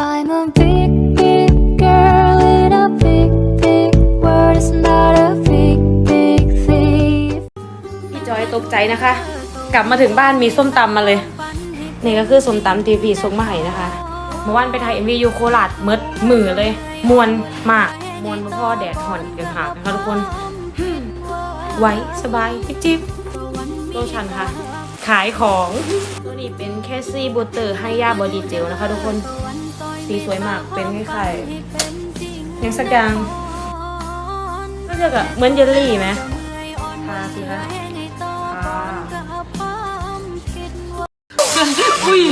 I'm a big, big girl in a big, big world. It's not a big, big thief. พี่จอยตกใจนะคะ กลับมาถึงบ้านมีส้มตำมาเลย นี่ก็คือส้มตำทีพีส่งมาให้นะคะเมื่อวานไปถ่ายเอ็มวีอยู่โคราชเมิดมือเลย มวนมาก มวนพ่อแดดห่อนเกินหากนะคะทุกคน ไว้สบายจิ๊บจิ๊บโลชันค่ะ ขายของ ตัวนี้เป็นแคสซี่บูเตอร์ให้ยาบอดี้เจลนะคะทุกคน สีสวยมากเป็นคล้ายๆยังสักอย่างก็จะกับเหมือนเยลลี่ไหมทาสิคะทาอุ้ย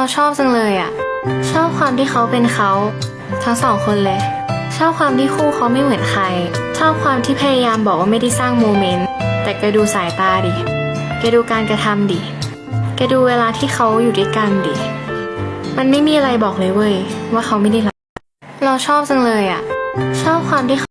เราชอบจังเลยอะ่ะ ชอบความที่เขาเป็นเขา ทั้งสองคนเลย ชอบความที่คู่เขาไม่เหมือนใคร ชอบความที่พยายามบอกว่าไม่ได้สร้างโมเมนต์แต่แกดูสายตาดิแกดูการกระทำดิแกดูเวลาที่เขาอยู่ด้วยกันดิมันไม่มีอะไรบอกเลยเว้ยว่าเขาไม่ได้รักเราชอบจังเลยอะ่ะ ชอบความที่เขา